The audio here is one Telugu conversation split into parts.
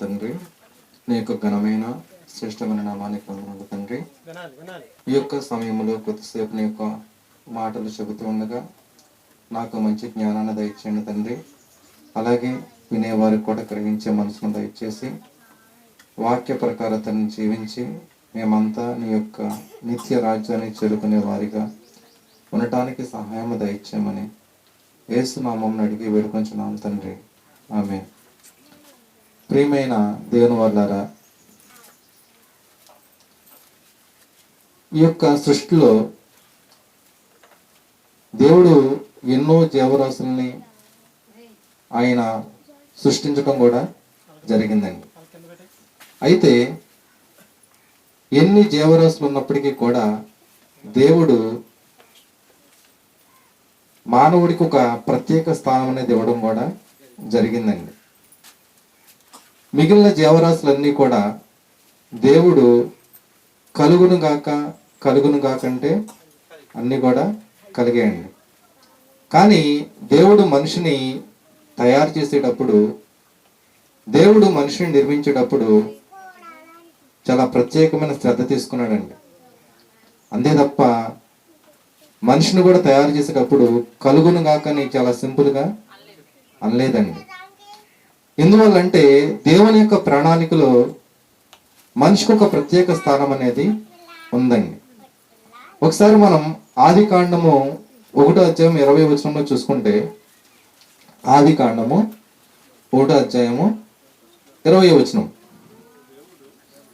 తండ్రి నీ యొక్క ఘనమైన శ్రేష్టమైన నామానికి వందనాలు తండ్రి. ఈ యొక్క సమయంలో కొద్దిసేపు నీ యొక్క మాటలు చెబుతూ ఉండగా నాకు మంచి జ్ఞానాన్ని దయచేయండి తండ్రి. అలాగే వినేవారికి కూడా గ్రహించే మనసును దయచేసి వాక్య ప్రకారతను జీవించి మేమంతా నీ యొక్క నిత్య రాజ్యాన్ని చేరుకునే వారిగా ఉండటానికి సహాయం దయచేయమని ఏసునామం అడిగి వేడుకొంచున్నాం తండ్రి. ఆమె ప్రియమైన దేవుని వాళ్ళారా ఈ యొక్క సృష్టిలో దేవుడు ఎన్నో జీవరాశుల్ని ఆయన సృష్టించడం కూడా జరిగిందండి. అయితే ఎన్ని జీవరాశులు ఉన్నప్పటికీ కూడా దేవుడు మానవుడికి ఒక ప్రత్యేక స్థానం అనేది ఇవ్వడం కూడా జరిగిందండి. మిగిలిన జీవరాశులన్నీ కూడా దేవుడు కలుగును గాక కలుగును గాకంటే అన్నీ కూడా కలిగేయండి కానీ దేవుడు మనిషిని తయారు చేసేటప్పుడు దేవుడు మనిషిని నిర్మించేటప్పుడు చాలా ప్రత్యేకమైన శ్రద్ధ తీసుకున్నాడండి. అంతే తప్ప మనిషిని కూడా తయారు చేసేటప్పుడు కలుగును గాకని చాలా సింపుల్గా అనలేదండి. ఎందువల్లంటే దేవుని యొక్క ప్రణాళికలో మనిషికి ఒక ప్రత్యేక స్థానం అనేది ఉందండి. ఒకసారి మనం ఆది కాండము ఒకటో అధ్యాయం ఇరవై వచనంలో చూసుకుంటే ఆది కాండము ఒకటో అధ్యాయము ఇరవై వచనం.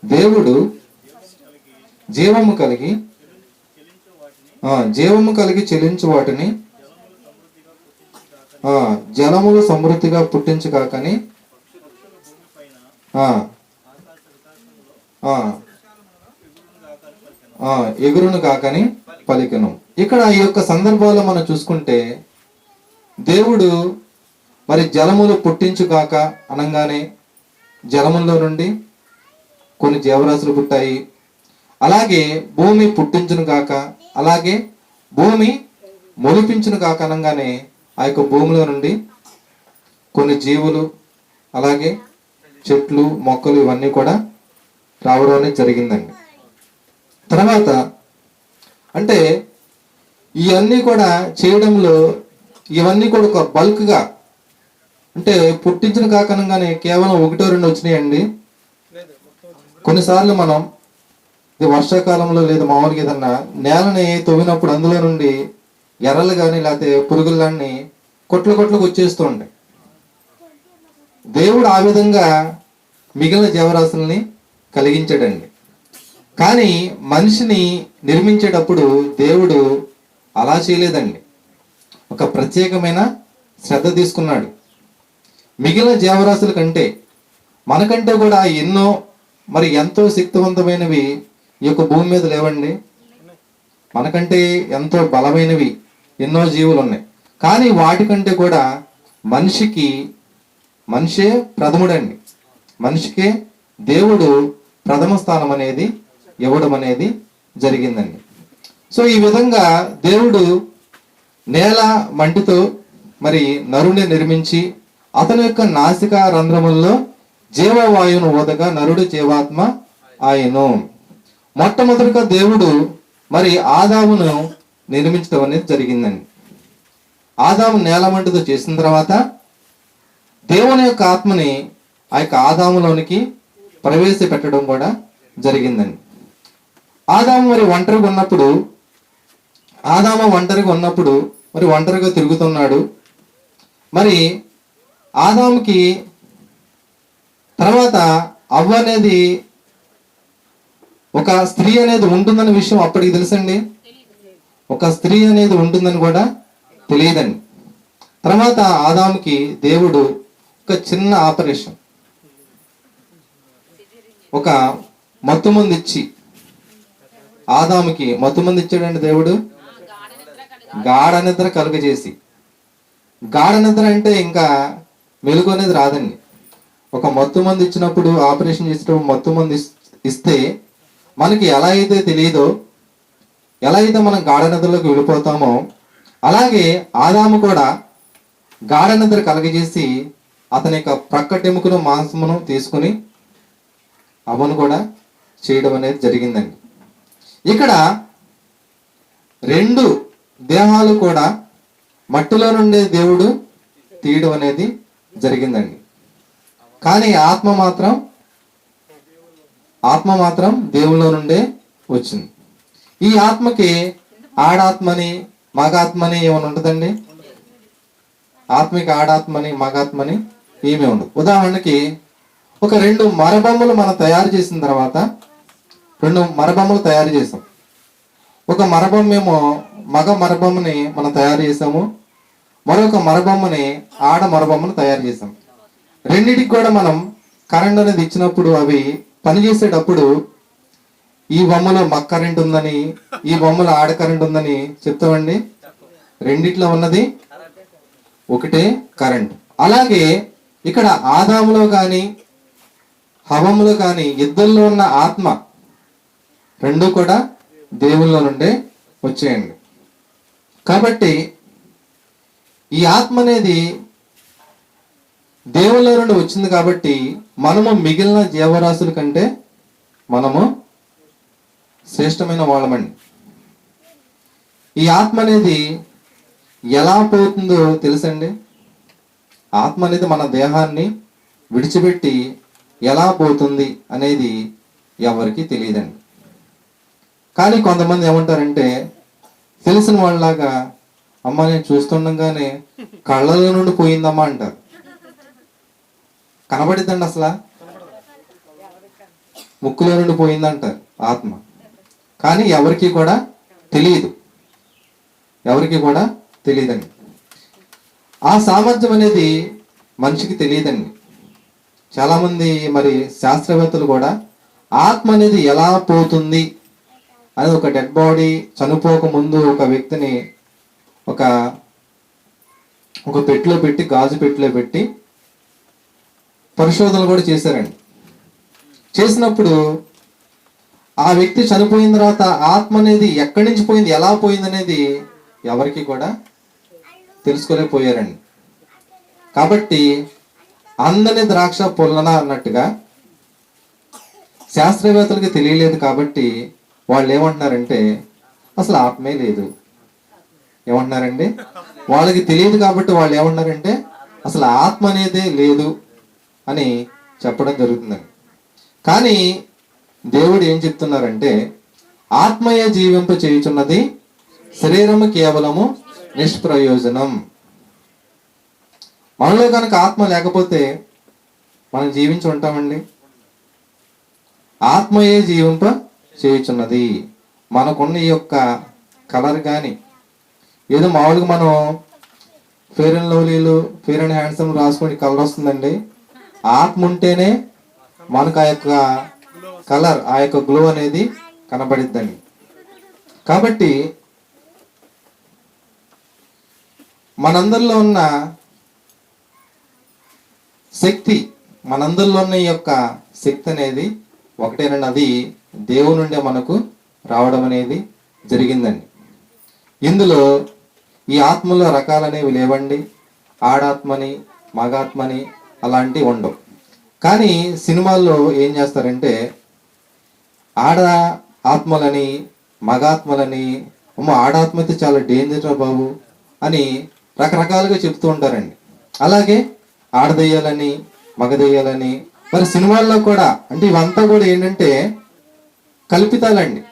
దేవుడు జీవము కలిగి జీవము కలిగి చెలించు వాటిని జనములు సమృద్ధిగా పుట్టించు కాకని ఎగురును కాకని పలికను. ఇక్కడ ఈ యొక్క సందర్భంలో మనం చూసుకుంటే దేవుడు మరి జలములు పుట్టించు కాక అనగానే జలముల్లో నుండి కొన్ని జీవరాశులు పుట్టాయి. అలాగే భూమి పుట్టించును కాక అలాగే భూమి మొలిపించును కాక అనగానే ఆ యొక్క భూమిలో నుండి కొన్ని జీవులు అలాగే చెట్లు మొక్కలు ఇవన్నీ కూడా రావడం అనేది జరిగిందండి. తర్వాత అంటే ఇవన్నీ కూడా చేయడంలో ఇవన్నీ కూడా ఒక బల్క్గా అంటే పుట్టించిన కాకనంగానే కేవలం ఒకటో రెండు వచ్చినాయండి. కొన్నిసార్లు మనం ఇది వర్షాకాలంలో లేదా మామూలుగా ఏదన్నా నేలని తవ్వినప్పుడు అందులో నుండి ఎర్రలు కానీ లేకపోతే పురుగులన్నీ కొట్లు కొట్లకు వచ్చేస్తూ ఉంటాయి. దేవుడు ఆ విధంగా మిగిలిన జీవరాశుల్ని కలిగించాడండి. కానీ మనిషిని నిర్మించేటప్పుడు దేవుడు అలా చేయలేదండి. ఒక ప్రత్యేకమైన శ్రద్ధ తీసుకున్నాడు. మిగిలిన జీవరాశుల కంటే మనకంటే కూడా ఎన్నో మరి ఎంతో శక్తివంతమైనవి ఈ యొక్క భూమి మీద లేవండి. మనకంటే ఎంతో బలమైనవి ఎన్నో జీవులు ఉన్నాయి. కానీ వాటికంటే కూడా మనిషికి మనిషే ప్రథముడండి. మనిషికే దేవుడు ప్రథమ స్థానం అనేది ఇవ్వడం అనేది జరిగిందండి. సో ఈ విధంగా దేవుడు నేల మంటితో మరి నరుని నిర్మించి అతని యొక్క నాసికా రంధ్రముల్లో జీవవాయువును ఓదగా నరుడు జీవాత్మ ఆయను. మొట్టమొదటిగా దేవుడు మరి ఆదామును నిర్మించడం అనేది జరిగిందండి. ఆదాము నేలమంటితో చేసిన తర్వాత దేవుని యొక్క ఆత్మని ఆ యొక్క ఆదాములోనికి ప్రవేశపెట్టడం కూడా జరిగిందండి. ఆదాము మరి ఒంటరిగా ఉన్నప్పుడు ఆదాము ఒంటరిగా ఉన్నప్పుడు మరి ఒంటరిగా తిరుగుతున్నాడు. మరి ఆదాముకి తర్వాత అవ్వ అనేది ఒక స్త్రీ అనేది ఉంటుందన్న విషయం అప్పటికి తెలుసండి? ఒక స్త్రీ అనేది ఉంటుందని కూడా తెలియదండి. తర్వాత ఆదాముకి దేవుడు ఒక చిన్న ఆపరేషన్. ఒక మత్తుమంది ఇచ్చి ఆదాముకి మత్తు మంది ఇచ్చాడండి దేవుడు? గాఢ నిద్ర కలుగజేసి. గాఢ నిద్ర అంటే ఇంకా మెలుగు అనేది రాదండి. ఒక మత్తు మంది ఇచ్చినప్పుడు ఆపరేషన్ చేసేటప్పుడు మత్తు మంది ఇస్తే మనకి ఎలా అయితే తెలియదో ఎలా అయితే మనం గాఢ నిద్రలోకి వెళ్ళిపోతామో అలాగే ఆదాము కూడా గాఢ నిద్ర కలగజేసి అతని యొక్క ప్రక్కటెముకను మాంసమును తీసుకుని అవను కూడా చేయడం అనేది జరిగిందండి. ఇక్కడ రెండు దేహాలు కూడా మట్టిలో నుండే దేవుడు తీయడం అనేది జరిగిందండి. కానీ ఆత్మ మాత్రం ఆత్మ మాత్రం దేవుల్లో నుండే వచ్చింది. ఈ ఆత్మకి ఆడాత్మని మగాత్మని ఏమైనా ఉంటుందండి? ఆత్మిక ఆడాత్మని మగాత్మని ఏమీ ఉండవు ఉదాహరణకి ఒక రెండు మరబొమ్మలు మనం తయారు చేసిన తర్వాత రెండు మరబొమ్మలు తయారు చేసాం. ఒక మరబొమ్మ ఏమో మగ మరబొమ్మని మనం తయారు చేసాము. మరొక మరబొమ్మని ఆడ మరబొమ్మను తయారు చేసాం. రెండిటికి కూడా మనం కరెంట్ అనేది ఇచ్చినప్పుడు అవి పనిచేసేటప్పుడు ఈ బొమ్మలో మగ కరెంట్ ఉందని ఈ బొమ్మలో ఆడ కరెంట్ ఉందని చెప్తామండి. రెండిట్లో ఉన్నది ఒకటే కరెంట్. అలాగే ఇక్కడ ఆదాములో కానీ హవములో కానీ ఇద్దరిలో ఉన్న ఆత్మ రెండు కూడా దేవుళ్ళ నుండే వచ్చేయండి. కాబట్టి ఈ ఆత్మ అనేది దేవుళ్ళ నుండి వచ్చింది కాబట్టి మనము మిగిలిన జీవరాశుల కంటే మనము శ్రేష్టమైన వాళ్ళమండి. ఈ ఆత్మ అనేది ఎలా పోతుందో తెలుసండి? ఆత్మ అనేది మన దేహాన్ని విడిచిపెట్టి ఎలా పోతుంది అనేది ఎవరికి తెలియదండి. కానీ కొంతమంది ఏమంటారంటే తెలిసిన వాళ్ళలాగా అమ్మ నేను చూస్తుండగానే కళ్ళలో నుండి పోయిందమ్మా అంటారు. కనబడిద్దండి అసలు? ముక్కులో నుండి పోయిందంటారు ఆత్మ. కానీ ఎవరికి కూడా తెలియదు. ఎవరికి కూడా తెలియదండి. ఆ సామర్థ్యం అనేది మనిషికి తెలియదండి. చాలామంది మరి శాస్త్రవేత్తలు కూడా ఆత్మ అనేది ఎలా పోతుంది అని ఒక డెడ్ బాడీ చనిపోక ముందు ఒక వ్యక్తిని ఒక ఒక పెట్టిలో పెట్టి గాజు పెట్టిలో పెట్టి పరిశోధనలు కూడా చేశారండి. చేసినప్పుడు ఆ వ్యక్తి చనిపోయిన తర్వాత ఆత్మ అనేది ఎక్కడి నుంచి పోయింది ఎలా పోయింది అనేది ఎవరికి కూడా తెలుసుకోలేకపోయారండి కాబట్టి అందని ద్రాక్ష పొల్లన అన్నట్టుగా శాస్త్రవేత్తలకి తెలియలేదు కాబట్టి వాళ్ళు ఏమంటున్నారంటే అసలు ఆత్మే లేదు. ఏమంటున్నారండి? వాళ్ళకి తెలియదు కాబట్టి వాళ్ళు ఏమంటున్నారంటే అసలు ఆత్మ అనేదే లేదు అని చెప్పడం జరుగుతుందండి. కానీ దేవుడు ఏం చెప్తున్నారంటే ఆత్మయ జీవింప చేయుచున్నది శరీరము కేవలము నిష్ప్రయోజనం. మనలో కనుక ఆత్మ లేకపోతే మనం జీవించి ఉంటామండి? ఆత్మయే జీవింప చేయుచున్నది. మనకున్న ఈ యొక్క కలర్ కానీ ఏదో మామూలుగా మనం ఫేర్ అండ్ లవ్లీలు ఫేర్ అండ్ హ్యాండ్సమ్ రాసుకొని కలర్ వస్తుందండి. ఆత్మ ఉంటేనే మనకు ఆ యొక్క కలర్ ఆ యొక్క గ్లో అనేది కనబడిద్దండి. కాబట్టి మనందరిలో ఉన్న శక్తి మనందరిలో ఉన్న ఈ యొక్క శక్తి అనేది ఒకటేనండి. అది దేవుని నుండే మనకు రావడం అనేది జరిగిందండి. ఇందులో ఈ ఆత్మలో రకాలనేవి లేవండి. ఆడాత్మని మగాత్మని అలాంటివి ఉండవు. కానీ సినిమాల్లో ఏం చేస్తారంటే ఆడ ఆత్మలని మగాత్మలని అమ్మ ఆడాత్మ అయితే చాలా డేంజర్ బాబు అని రకరకాలుగా చెప్తూ ఉంటారండి. అలాగే ఆడదెయ్యాలని మగదెయ్యాలని మరి సినిమాల్లో కూడా అంటే ఇవంతా కూడా ఏంటంటే కల్పితాలండి.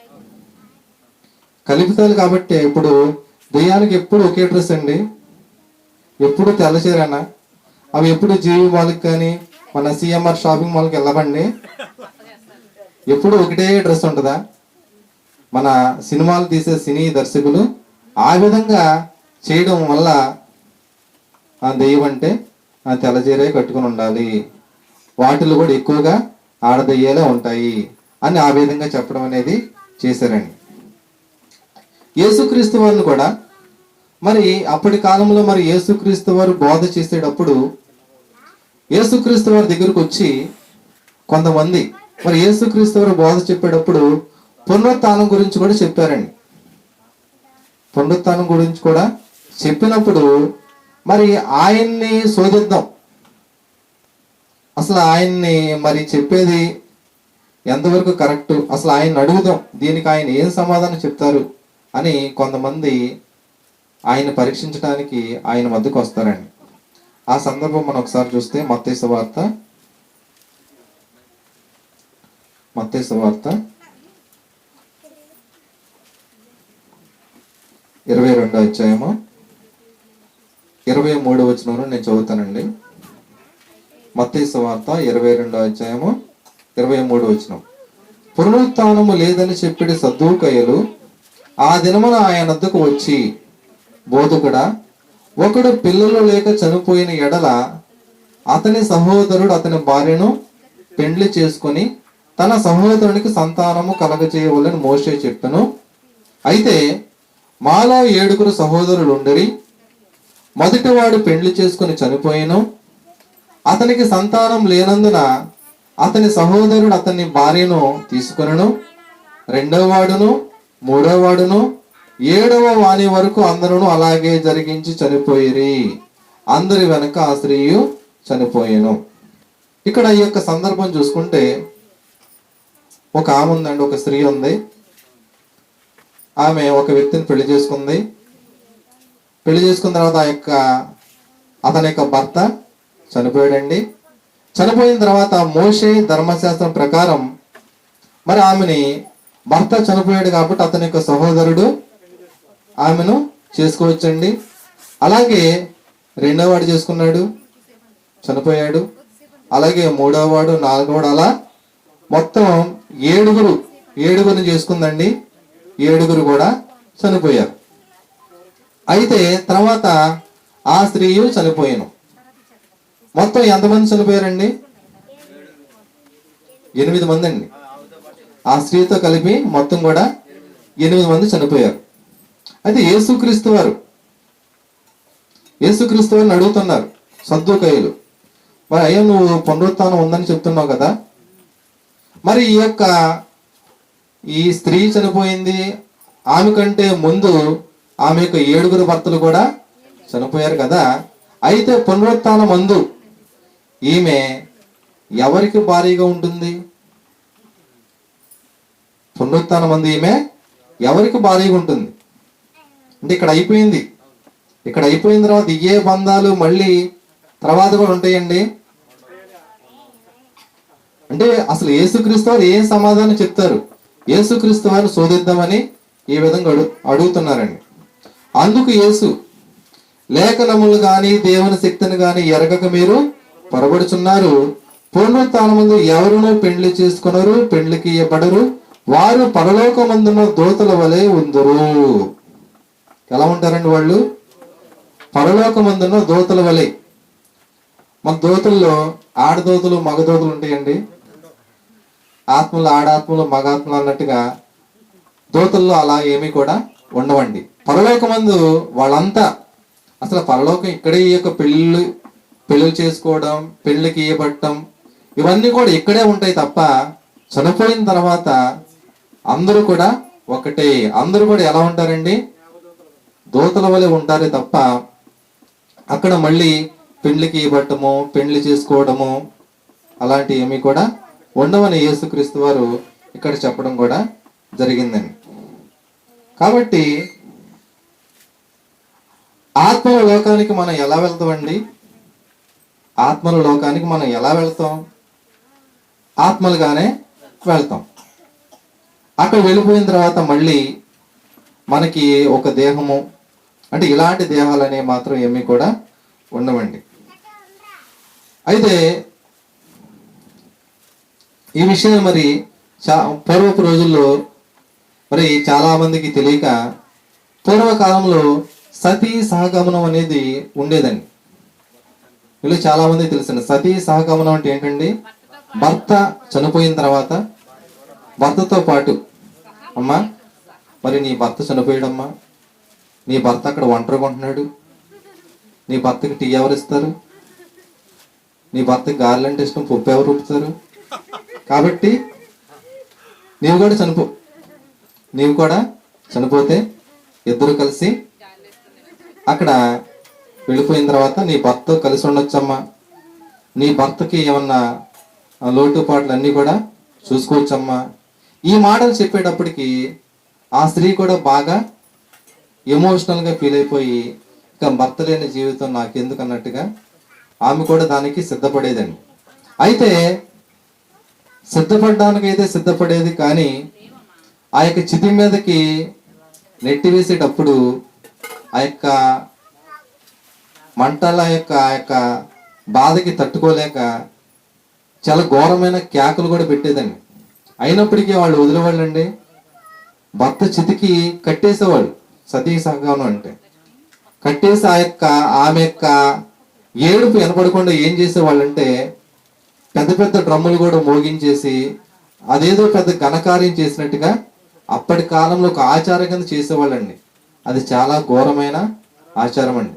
కల్పితాలు కాబట్టి ఇప్పుడు దెయ్యానికి ఎప్పుడు ఒకే డ్రెస్ అండి. ఎప్పుడు తెల్లచీరనా అవి ఎప్పుడు జీవి మాల్కి కానీ మన సిఎంఆర్ షాపింగ్ మాల్కి వెళ్ళబండి ఎప్పుడు ఒకటే డ్రెస్ ఉంటుందా? మన సినిమాలు తీసే సినీ దర్శకులు ఆ విధంగా చేయడం వల్ల ఆ దెయ్యం అంటే ఆ తెల్లచీరే కట్టుకుని ఉండాలి. వాటిలో కూడా ఎక్కువగా ఆడదయ్యేలా ఉంటాయి అని ఆ విధంగా చెప్పడం అనేది చేశారండి. యేసుక్రీస్తు వారిని కూడా మరి అప్పటి కాలంలో మరి యేసుక్రీస్తు వారు బోధ చేసేటప్పుడు యేసుక్రీస్తు వారి దగ్గరకు వచ్చి కొంతమంది మరి యేసుక్రీస్తు వారు బోధ చెప్పేటప్పుడు పునరుత్నం గురించి కూడా చెప్పారండి. పునరుత్నం గురించి కూడా చెప్పినప్పుడు మరి ఆయన్ని శోధిద్దాం. అసలు ఆయన్ని మరి చెప్పేది ఎంతవరకు కరెక్ట్? అసలు ఆయన అడుగుదాం. దీనికి ఆయన ఏం సమాధానం చెప్తారు అని కొంతమంది ఆయన పరీక్షించడానికి ఆయన వద్దకు వస్తారండి. ఆ సందర్భం మనం ఒకసారి చూస్తే మత్తేస వార్త. మత్తేసు వార్త. ఇరవై రెండో అధ్యాయము. ఇరవై మూడు వచ్చిన నేను చదువుతానండి. మత్తేసు వార్త ఇరవై రెండో అధ్యాయము ఇరవై మూడు వచనం. పునరుత్నము లేదని చెప్పిడి సద్దుకయ్యలు ఆ దినమున ఆయన వచ్చి బోధకుడా ఒకడు పిల్లలు లేక చనిపోయిన ఎడల అతని సహోదరుడు అతని భార్యను పెండ్లి చేసుకొని తన సహోదరునికి సంతానము కలగజేయవలని మోషే చెప్పను. అయితే మాలో ఏడుగురు సహోదరులు ఉండరి మొదటివాడు పెండ్లి చేసుకుని చనిపోయాను. అతనికి సంతానం లేనందున అతని సహోదరుడు అతని భార్యను తీసుకొనను. రెండవ వాడును మూడవ వాడును ఏడవ వాణి వరకు అందరూ అలాగే జరిగించి చనిపోయిరి. అందరి వెనక ఆ స్త్రీయు చనిపోయాను. ఇక్కడ ఈ యొక్క సందర్భం చూసుకుంటే ఒక ఆమె ఉందండి ఒక స్త్రీ ఉంది. ఆమె ఒక వ్యక్తిని పెళ్ళి చేసుకుంది. పెళ్ళి చేసుకున్న తర్వాత ఆ యొక్క అతని యొక్క భర్త చనిపోయాడండి. చనిపోయిన తర్వాత మోషే ధర్మశాస్త్రం ప్రకారం మరి ఆమెని భర్త చనిపోయాడు కాబట్టి అతని యొక్క సహోదరుడు ఆమెను చేసుకోవచ్చండి. అలాగే రెండో వాడు చేసుకున్నాడు చనిపోయాడు. అలాగే మూడో వాడు నాలుగో వాడు అలా మొత్తం ఏడుగురు ఏడుగురు చేసుకుందండి. ఏడుగురు కూడా చనిపోయారు. అయితే తర్వాత ఆ స్త్రీయు చనిపోయాను. మొత్తం ఎంతమంది చనిపోయారండి? ఎనిమిది మంది అండి ఆ స్త్రీతో కలిపి మొత్తం కూడా ఎనిమిది మంది చనిపోయారు. అయితే యేసుక్రీస్తు వారు యేసుక్రీస్తు వారిని అడుగుతున్నారు సద్దుకయ్యలు మరి అయ్యో నువ్వు పునరుత్నం ఉందని చెప్తున్నావు కదా? మరి ఈ యొక్క ఈ స్త్రీ చనిపోయింది ఆమె కంటే ముందు ఆమె యొక్క ఏడుగురు భర్తలు కూడా చనిపోయారు కదా. అయితే పునరుత్న మందు ఈమె ఎవరికి భారీగా ఉంటుంది? పునరుత్న మందు ఈమె ఎవరికి భారీగా ఉంటుంది? అంటే ఇక్కడ అయిపోయింది. ఇక్కడ అయిపోయిన తర్వాత ఇయ్యే బంధాలు మళ్ళీ తర్వాత కూడా ఉంటాయండి? అంటే అసలు యేసుక్రీస్తు వారు ఏం సమాధానం చెప్తారు? యేసుక్రీస్తు వారిని శోధిద్దామని ఈ విధంగా అడుగుతున్నారండి. అందుకు యేసు లేఖనములు గాని దేవుని శక్తిని గాని ఎరగక మీరు పొరబడుచున్నారు. పునరుత్నమందు ఎవరును పెండ్లి చేసుకున్నారు పెండ్లికి ఇవ్వబడరు వారు పరలోకమందున దోతల వలె ఉందరు. ఎలా ఉంటారండి వాళ్ళు? పరలోకమందున దోతల వలె. మన దోతల్లో ఆడదోతలు మగదోతలు ఉంటాయండి. ఆత్మలు ఆడాత్మలు మగాత్మలు అన్నట్టుగా దోతల్లో అలా ఏమీ కూడా ఉండవండి. పరలోకమందు వాళ్ళంతా అసలు పరలోకం ఇక్కడే ఈ యొక్క పెళ్ళిళ్ళు పెళ్ళిళ్ళు చేసుకోవడం పెళ్ళికి ఇయ్యబట్టం ఇవన్నీ కూడా ఇక్కడే ఉంటాయి తప్ప చనిపోయిన తర్వాత అందరూ కూడా ఒకటే. అందరూ కూడా ఎలా ఉంటారండి? దోతల వలె ఉంటారే తప్ప అక్కడ మళ్ళీ పెండ్లికి ఇవ్వటము పెండ్లి చేసుకోవడము అలాంటి ఏమీ కూడా ఉండవని యేసుక్రీస్తు వారు ఇక్కడ చెప్పడం కూడా జరిగిందండి. కాబట్టి ఆత్మల లోకానికి మనం ఎలా వెళ్తామండి? ఆత్మల లోకానికి మనం ఎలా వెళ్తాం? ఆత్మలుగానే వెళ్తాం. అక్కడ వెళ్ళిపోయిన తర్వాత మళ్ళీ మనకి ఒక దేహము అంటే ఇలాంటి దేహాలు అనేవి మాత్రం ఏమీ కూడా ఉండవండి. అయితే ఈ విషయం మరి చా పూర్వపు రోజుల్లో మరి చాలా మందికి తెలియక పూర్వకాలంలో సతీ సహగమనం అనేది ఉండేదండి. వీళ్ళు చాలా మంది తెలుసండి. సతీ సహగమనం అంటే ఏంటండి? భర్త చనిపోయిన తర్వాత భర్తతో పాటు అమ్మా మరి నీ భర్త చనిపోయాడమ్మా. నీ భర్త అక్కడ ఒంటరిగా ఉంటున్నాడు. నీ భర్తకి టీ ఎవరు ఇస్తారు? నీ భర్తకి గారెలంటే ఇష్టం పప్పు ఎవరు రుపుతారు కాబట్టి నీవు కూడా చనిపో. నీవు కూడా చనిపోతే ఇద్దరు కలిసి అక్కడ వెళ్ళిపోయిన తర్వాత నీ భర్త కలిసి ఉండొచ్చమ్మా. నీ భర్తకి ఏమన్నా లోటుపాట్లు అన్నీ కూడా చూసుకోవచ్చమ్మా. ఈ మాటలు చెప్పేటప్పటికి ఆ స్త్రీ కూడా బాగా ఎమోషనల్గా ఫీల్ అయిపోయి ఇక భర్త లేని జీవితం నాకెందుకు? అన్నట్టుగా ఆమె కూడా దానికి సిద్ధపడేదండి. అయితే సిద్ధపడడానికి అయితే సిద్ధపడేది కానీ ఆ యొక్క చితి మీదకి నెట్టి వేసేటప్పుడు ఆ యొక్క మంటల యొక్క ఆ యొక్క బాధకి తట్టుకోలేక చాలా ఘోరమైన కేకలు కూడా పెట్టేదండి. అయినప్పటికీ వాళ్ళు వదిలేవాళ్ళండి. భర్త చితికి కట్టేసేవాళ్ళు సతీ సంఘం అంటే. కట్టేసి ఆ యొక్క ఆమె యొక్క ఏడుపు వినపడకుండా ఏం చేసేవాళ్ళంటే పెద్ద పెద్ద డ్రమ్ములు కూడా మోగించేసి అదేదో పెద్ద ఘనకార్యం చేసినట్టుగా అప్పటి కాలంలో ఒక ఆచారం కింద చేసేవాళ్ళండి. అది చాలా ఘోరమైన ఆచారం అండి.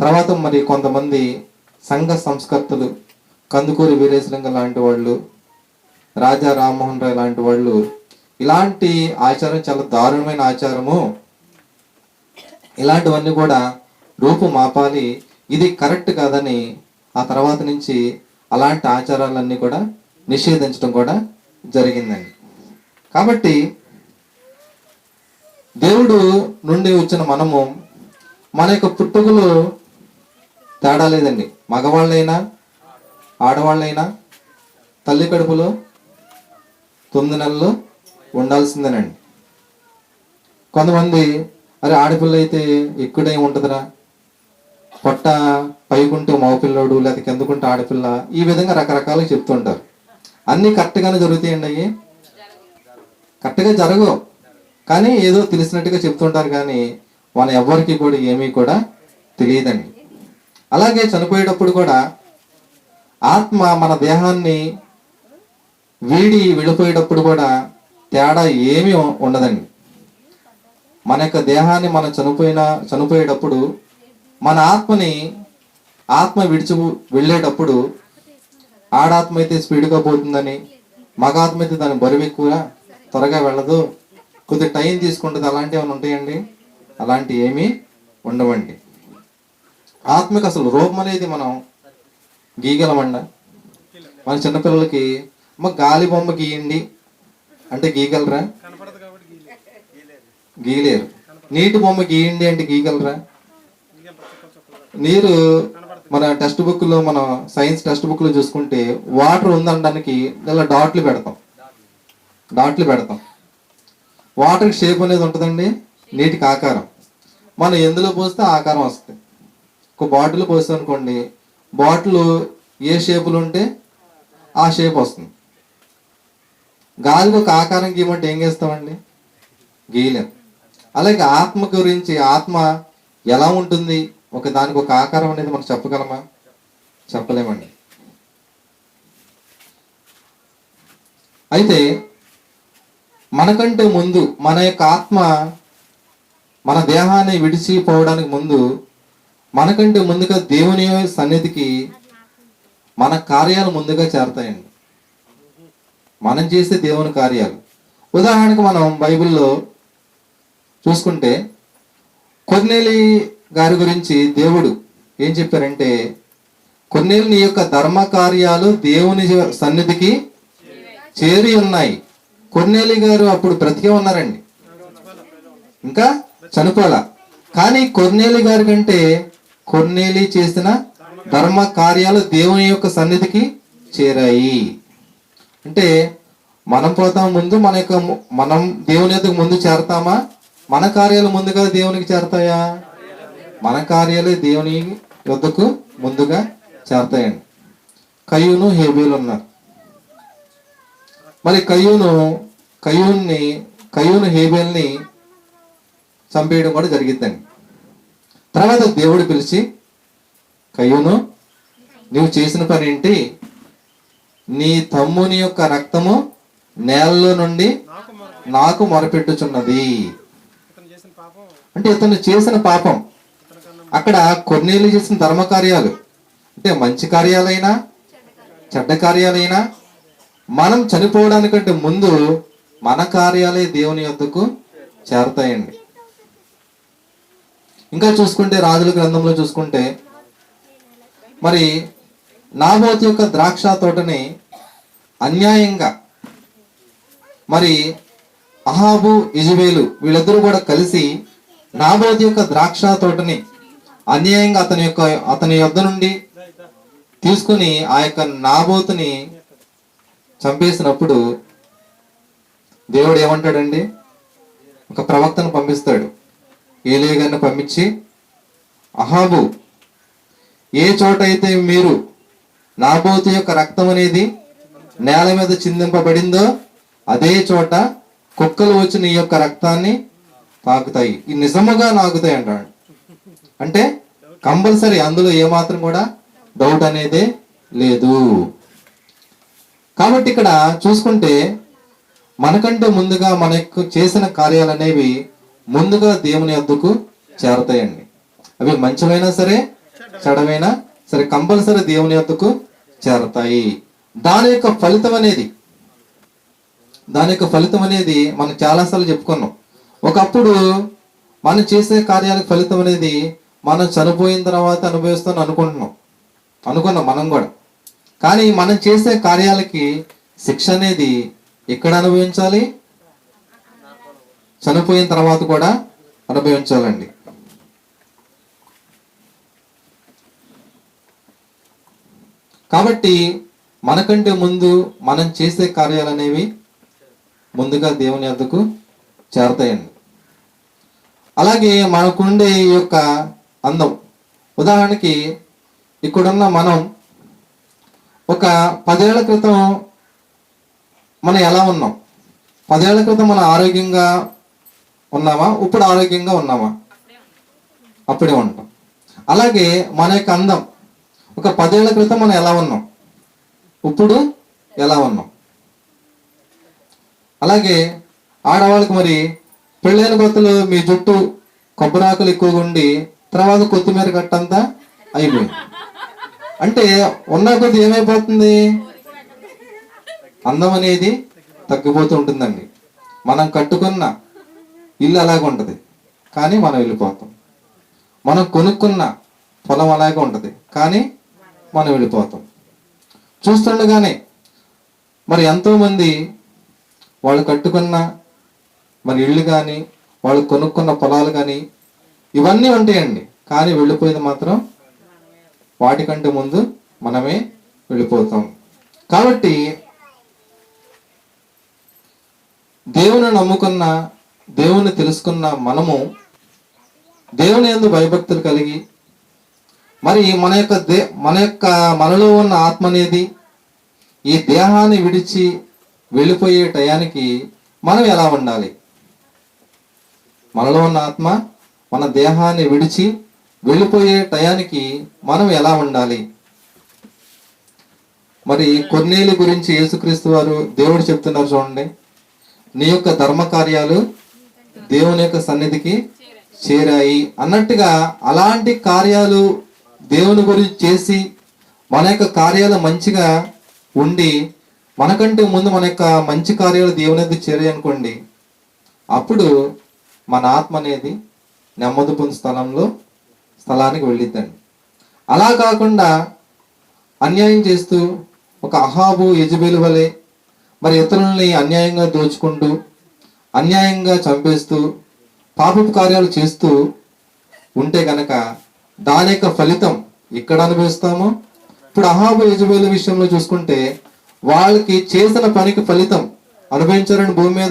తర్వాత మరి కొంతమంది సంఘ సంస్కర్తలు కందుకూరి వీరేశలింగం లాంటి వాళ్ళు రాజా రామ్మోహన్ రాయ్ లాంటి వాళ్ళు ఇలాంటి ఆచారం చాలా దారుణమైన ఆచారము. ఇలాంటివన్నీ కూడా రూపు మాపాలి. ఇది కరెక్ట్ కాదని ఆ తర్వాత నుంచి అలాంటి ఆచారాలన్నీ కూడా నిషేధించడం కూడా జరిగిందండి. కాబట్టి దేవుడు నుండి వచ్చిన మనము మన యొక్క పుట్టుకులు తేడా లేదండి. మగవాళ్ళైనా ఆడవాళ్ళైనా తల్లి కడుపులో తొమ్మిది నెలలు ఉండాల్సిందేనండి. కొంతమంది అరే ఆడపిల్ల అయితే ఎక్కువడే ఉంటుందిరా. పొట్ట పైకుంటే మగపిల్లోడు లేదా కిందకుంటే ఆడపిల్ల. ఈ విధంగా రకరకాలుగా చెప్తుంటారు అన్నీ కరెక్ట్గానే జరుగుతాయండి అవి కరెక్ట్గా జరగవు. కానీ ఏదో తెలిసినట్టుగా చెప్తుంటారు కానీ మన ఎవ్వరికి కూడా ఏమీ కూడా తెలియదండి. అలాగే చనిపోయేటప్పుడు కూడా ఆత్మ మన దేహాన్ని వీడి వెళ్ళిపోయేటప్పుడు కూడా తేడా ఏమీ ఉండదండి. మన యొక్క దేహాన్ని మనం చనిపోయిన చనిపోయేటప్పుడు మన ఆత్మని ఆత్మ విడిచి వెళ్ళేటప్పుడు ఆడాత్మ అయితే స్పీడ్గా పోతుందని మగాత్మ అయితే దాని బరువు ఎక్కువ త్వరగా వెళ్ళదు. కొద్ది టైం తీసుకుంటుంది. అలాంటివి ఏమైనా ఉంటాయండి? అలాంటి ఏమీ ఉండవండి. ఆత్మకి అసలు రూపం అనేది మనం గీయగలమండ. మన చిన్నపిల్లలకి అమ్మ గాలి బొమ్మ గీయండి. అంటే గీయగలరా? గీయలేరు. నీటి బొమ్మ గీయండి అంటే గీయగలరా? నీరు మన టెక్స్ట్ బుక్లో మన సైన్స్ టెక్స్ట్ బుక్లో చూసుకుంటే వాటర్ ఉందనడానికి ఇలా డాట్లు పెడతాం. డాట్లు పెడతాం. వాటర్ షేప్ అనేది ఉంటుందండి నీటికి ఆకారం. మనం ఎందులో పోస్తే ఆకారం వస్తుంది. ఒక బాటిల్ పోస్తాం అనుకోండి బాటిల్ ఏ షేపులు ఉంటే ఆ షేప్ వస్తుంది. గాలికి ఒక ఆకారం గీయమంటే ఏం చేస్తామండి? గీయలేం. అలాగే ఆత్మ గురించి ఆత్మ ఎలా ఉంటుంది? ఒక దానికి ఒక ఆకారం అనేది మనం చెప్పగలమా? చెప్పలేమండి. అయితే మనకంటే ముందు మన యొక్క ఆత్మ మన దేహాన్ని విడిచిపోవడానికి ముందు మనకంటే ముందుగా దేవుని సన్నిధికి మన కార్యాలు ముందుగా చేరతాయండి. మనం చేసే దేవుని కార్యాలు. ఉదాహరణకు మనం బైబిల్లో చూసుకుంటే కొన్నేలి గారి గురించి దేవుడు ఏం చెప్పారంటే కొన్నేలు నీ యొక్క ధర్మ కార్యాలు దేవుని సన్నిధికి చేరి ఉన్నాయి. కొన్నేలి గారు అప్పుడు బ్రతికే ఉన్నారండి. ఇంకా చనిపోలా. కానీ కొన్నేలి గారి కంటే కొన్నేలి చేసిన ధర్మ కార్యాలు దేవుని యొక్క సన్నిధికి చేరాయి. అంటే మనం పోతాం ముందు మన యొక్క మనం దేవుని యొక్క ముందు చేరతామా? మన కార్యాలు ముందుగా దేవునికి చేరతాయా? మన కార్యాలు దేవుని యొద్దకు ముందుగా చేరతాయండి. కయ్యూను హేబీలు ఉన్నారు. మరి కయ్యూను కయ్యూన్ని కయ్యూను హేబెల్ని చంపేయడం కూడా జరిగిద్దండి. తర్వాత దేవుడు పిలిచి కయ్యూను నువ్వు చేసిన పని ఏంటి? నీ తమ్ముని యొక్క రక్తము నేలలో నుండి నాకు మొరపెట్టుచున్నది. అంటే ఇతను చేసిన పాపం. అక్కడ కొన్నేళ్ళు చేసిన ధర్మ కార్యాలు అంటే మంచి కార్యాలైనా చెడ్డ కార్యాలైనా మనం చనిపోవడానికంటే ముందు మన కార్యాలే దేవుని యొద్దకు చేరతాయండి. ఇంకా చూసుకుంటే రాజుల గ్రంథంలో చూసుకుంటే మరి నాబోత్ యొక్క ద్రాక్ష తోటని అన్యాయంగా మరి అహాబు ఇజువేలు వీళ్ళిద్దరూ కూడా కలిసి నాబోత్ యొక్క ద్రాక్ష తోటని అన్యాయంగా అతని యొక్క అతని యొద్ద నుండి తీసుకుని ఆ యొక్క నాబోతుని చంపేసినప్పుడు దేవుడు ఏమంటాడండి? ఒక ప్రవక్తను పంపిస్తాడు. ఏలే గారిని పంపించి అహాబు ఏ చోట అయితే మీరు నాబోతు యొక్క రక్తం అనేది నేల మీద చిందింపబడిందో అదే చోట కుక్కలు వచ్చి నీ యొక్క రక్తాన్ని తాకుతాయి. ఈ నిజముగా నాకుతాయి అంటాడు. అంటే కంపల్సరీ అందులో ఏమాత్రం కూడా డౌట్ అనేదే లేదు. కాబట్టి ఇక్కడ చూసుకుంటే మనకంటే ముందుగా మనకు చేసిన కార్యాలు అనేవి ముందుగా దేవుని అద్దుకు చేరతాయండి. అవి మంచివైనా సరే చెడమైనా సరే కంపల్సరీ దేవుని అద్దుకు చేరతాయి. దాని యొక్క ఫలితం అనేది దాని యొక్క ఫలితం అనేది మనం చాలాసార్లు చెప్పుకున్నాం. ఒకప్పుడు మనం చేసే కార్యాలకు ఫలితం అనేది మనం చనిపోయిన తర్వాత అనుభవిస్తాం అనుకుంటున్నాం. అనుకున్నాం మనం కూడా. కానీ మనం చేసే కార్యాలకి శిక్ష అనేది ఎక్కడ అనుభవించాలి? చనిపోయిన తర్వాత కూడా అనుభవించాలండి. కాబట్టి మనకంటే ముందు మనం చేసే కార్యాలు అనేవి ముందుగా దేవుని అద్దకు చేరతాయండి. అలాగే మనకుండే ఈ యొక్క అందం. ఉదాహరణకి ఇక్కడున్న మనం ఒక పదేళ్ళ క్రితం మనం ఎలా ఉన్నాం? పదేళ్ళ క్రితం మనం ఆరోగ్యంగా ఉన్నామా? ఇప్పుడు ఆరోగ్యంగా ఉన్నామా? అప్పుడే ఉంటాం. అలాగే మన యొక్క అందం ఒక పదేళ్ళ క్రితం మనం ఎలా ఉన్నాం? ఇప్పుడు ఎలా ఉన్నాం? అలాగే ఆడవాళ్ళకి మరి పెళ్ళైన కొత్తలు మీ జుట్టు కొబ్బరాకులు ఎక్కువగా ఉండి తర్వాత కొత్తిమీర కట్టంతా అయిపోయింది. అంటే ఉన్న కొద్ది ఏమైపోతుంది? అందం అనేది తగ్గిపోతూ ఉంటుందండి. మనం కట్టుకున్న ఇల్లు అలాగే ఉంటుంది. కానీ మనం వెళ్ళిపోతాం మనం కొనుక్కున్న పొలం అలాగే ఉంటుంది. కానీ మనం వెళ్ళిపోతాం చూస్తుండగానే మరి ఎంతోమంది వాళ్ళు కట్టుకున్న మరి ఇళ్ళు కానీ వాళ్ళు కొనుక్కున్న పొలాలు కానీ ఇవన్నీ ఉంటాయండి. కానీ వెళ్ళిపోయేది మాత్రం వాటికంటే ముందు మనమే వెళ్ళిపోతాం. కాబట్టి దేవుని నమ్ముకున్న దేవుని తెలుసుకున్న మనము దేవుని ఎందు భయభక్తులు కలిగి మరి మన యొక్క దే మన యొక్క మనలో ఉన్న ఆత్మ అనేది ఈ దేహాన్ని విడిచి వెళ్ళిపోయే టయానికి మనం ఎలా ఉండాలి? మనలో ఉన్న ఆత్మ మన దేహాన్ని విడిచి వెళ్ళిపోయే టయానికి మనం ఎలా ఉండాలి? మరి కొన్నేళ్ళు గురించి యేసుక్రీస్తు వారు దేవుడు చెప్తున్నారు చూడండి. నీ యొక్క ధర్మ కార్యాలు దేవుని యొక్క సన్నిధికి చేరాయి. అన్నట్టుగా అలాంటి కార్యాలు దేవుని గురించి చేసి మన యొక్క కార్యాలు మంచిగా ఉండి మనకంటే ముందు మన యొక్క మంచి కార్యాలు దేవుని దగ్గర చేరాయి అనుకోండి అప్పుడు మన ఆత్మ అనేది నెమ్మది పొంది స్థలంలో స్థలానికి వెళ్ళిద్దండి. అలా కాకుండా అన్యాయం చేస్తూ ఒక అహాబు యజబేలు వలె మరి ఇతరులని అన్యాయంగా దోచుకుంటూ అన్యాయంగా చంపేస్తూ పాపపు కార్యాలు చేస్తూ ఉంటే గనక దాని యొక్క ఫలితం ఇక్కడ అనుభవిస్తాము? ఇప్పుడు అహాబు యజబేలు విషయంలో చూసుకుంటే వాళ్ళకి చేసిన పనికి ఫలితం అనుభవించారండి భూమి మీద?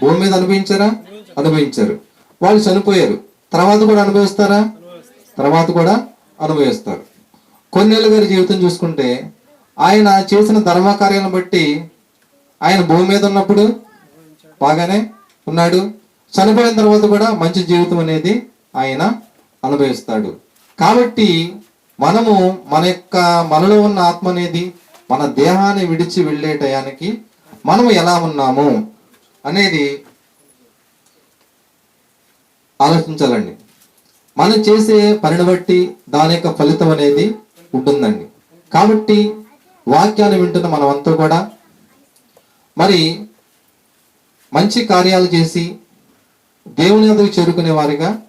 భూమి మీద అనుభవించారా? అనుభవించారు. వాళ్ళు చనిపోయారు. తర్వాత కూడా అనుభవిస్తారా? తర్వాత కూడా అనుభవిస్తారు. కొన్నేళ్ళ గారి జీవితం చూసుకుంటే ఆయన చేసిన ధర్మకార్యాలను బట్టి ఆయన భూమి మీద ఉన్నప్పుడు బాగానే ఉన్నాడు. చనిపోయిన తర్వాత కూడా మంచి జీవితం అనేది ఆయన అనుభవిస్తాడు. కాబట్టి మనము మన యొక్క మనలో ఉన్న ఆత్మ అనేది మన దేహాన్ని విడిచి వెళ్ళే టయానికి మనము ఎలా ఉన్నాము అనేది ఆలోచించాలండి. మనం చేసే పనిని బట్టి దాని యొక్క ఫలితం అనేది ఉంటుందండి. కాబట్టి వాక్యాన్ని వింటున్న మనమంతా కూడా మరి మంచి కార్యాలు చేసి దేవుని ఎదుగు చేరుకునే వారిగా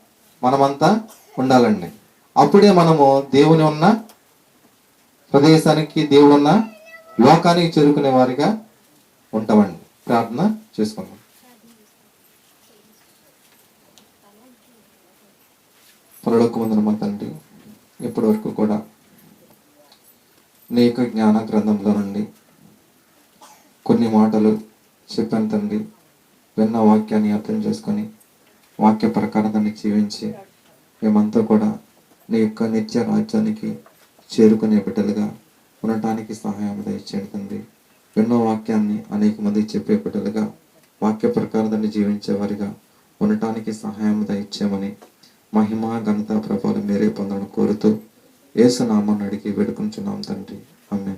మనమంతా ఉండాలండి. అప్పుడే మనము దేవుని ఉన్న ప్రదేశానికి దేవుడున్న లోకానికి చేరుకునే వారిగా ఉంటామండి. ప్రార్థన చేసుకుందాం. పరలోక ముందున మా తండ్రి. ఇప్పటి వరకు కూడా నీ యొక్క జ్ఞాన గ్రంథంలో నుండి కొన్ని మాటలు చెప్పాను తండ్రి. విన్న వాక్యాన్ని అర్థం చేసుకొని వాక్య ప్రకారం దాన్ని జీవించి మేమంతా కూడా నీ యొక్క నిత్య రాజ్యానికి చేరుకునే బిడ్డలుగా ఉండటానికి సహాయం దయచేయండి తండ్రి. ఎన్నో వాక్యాన్ని అనేక మందికి చెప్పే బిడ్డలుగా వాక్య ప్రకారం దాన్ని జీవించేవారిగా ఉండటానికి సహాయం దయచేయమని మహిమ ఘనత ప్రభావాలు మీరే పొందడం కోరుతూ ఏసునామాన్ని అడిగి వేడుకుంటున్నాం తండ్రి. ఆమె